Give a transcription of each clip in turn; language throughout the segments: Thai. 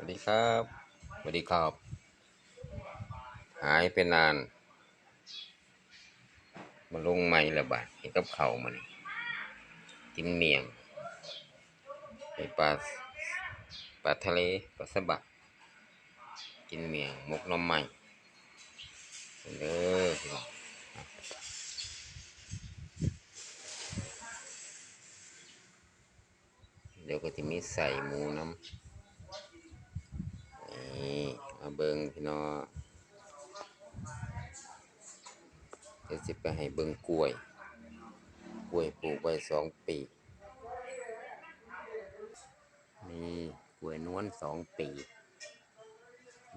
วัสดีครับสวัสดีครับ หายไปนาน มาลงใหม่ละบาดเห็นกับเขามันกินเมียงไปปลาปลาทะเลปลาสบะกินเมียงมกน้ำใหม่เด้อพี่น้องเดี๋ยวก็จะมีใส่หมูน้ำ เบิงพี่น้องเดี๋ยวสิไปให้เบิงกล้วย กล้วยปลูกไว้สองปี นี่กล้วยนวลสองปี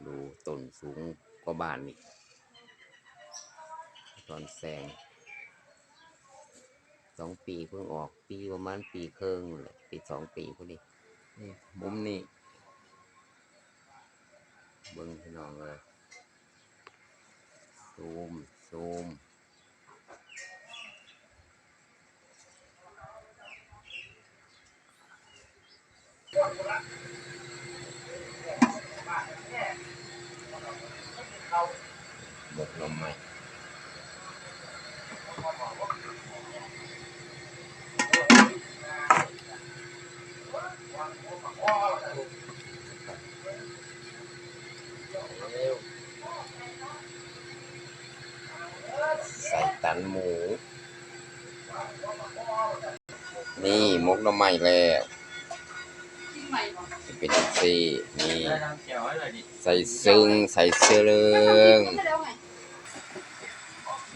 ดูต้นสูงกว่าบ้านนี่ตอนแซงสองปีเพิ่งออกปีประมาณปีครึ่งแหละปีสองปีพอดีนี่มุมนี้ เบิ้งพี่น้องเลยซูมซูมบกลมไหม ใส่ตันหมู นี่มกน้ำไม้แล้วจะเป็นจังซี่นี่ได้ทำเขียวให้เลยดิใส่ซึ้งใส่เสื้อเรื่อง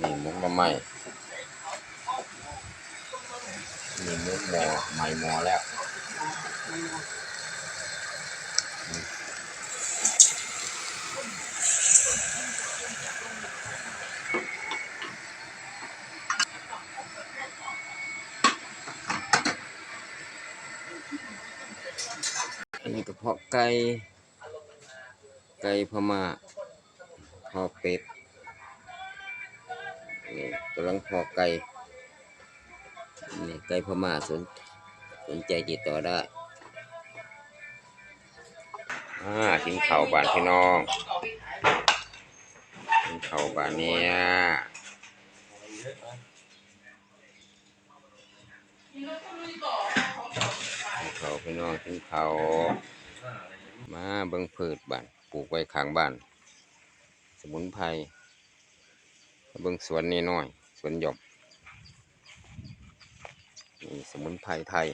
นี่มุกมาใหม่นี่มุกหมอใหม่หมอแล้ว นนี้กระเพาะไก่ ไก่พม่าพอเป็ด นี่กำลังพอไก่ นี่ไก่พม่าสนสนใจติดต่อได้อ่ากินข้าวบานพี่น้องกินข้าวบานเนี่ย กินข้าพี่น้องกินข้ามาเบิ่งพืชบ้านปลูกไว้ข้างบ้าน สมุนไพรเบิ่งสวนนี่น้อยสวนหย่อมนี่สมุนไพรไทย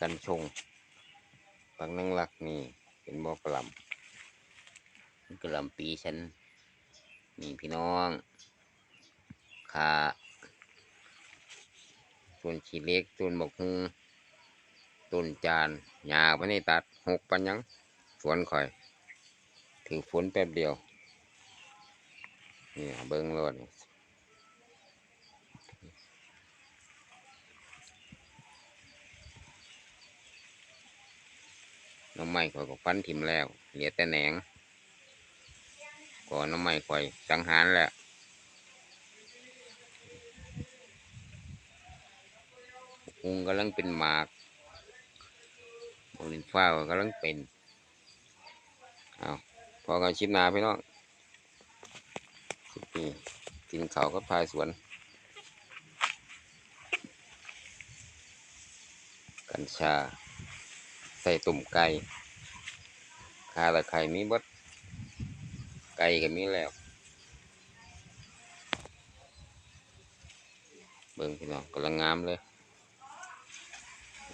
กันชงปังนังลักนี่เป็นบอกระลำกระลำปีฉันนี่พี่น้องขาส่วนขีเล็กส่วนบกฮุง ต้นจานหญ้าไม่ได้ตัดหกปันยังสวนข่อย ถือฝนแป๊บเดียวนี่เบิ้งรถนี่น้ำไม้ข่อยก็ฟันถิ่มแล้ว เหลือแต่แหนงก่อนน้ำไม้ข่อยสังหารแล้วหุงกำลังเป็นหมาก บรินฟ้าก็กำลังเป็นเอาพอกันชิมนาพี่น้องนี้กินเขาก็พายสวน กัญชา ใส่ตุ่มไก่คาตะไคร่มีบดไก่ก็มีแล้ว เบิ่งพี่น้องกำลังงามเลย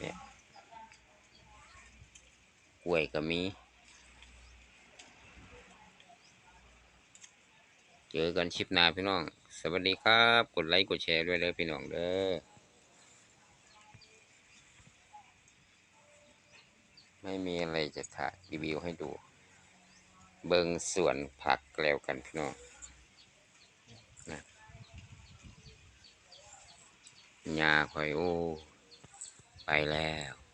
เนี่ย ล้วยก็มี เจอกันชิปนาพี่น้อง สวัสดีครับ กดไลค์กดแชร์ด้วยเลยพี่น้องเด้อ ไม่มีอะไรจะถ่ายรีวิวให้ดู เบิงสวนผักแล้วกันพี่น้องนะหญ้าคอยโอ้ ไปแล้ว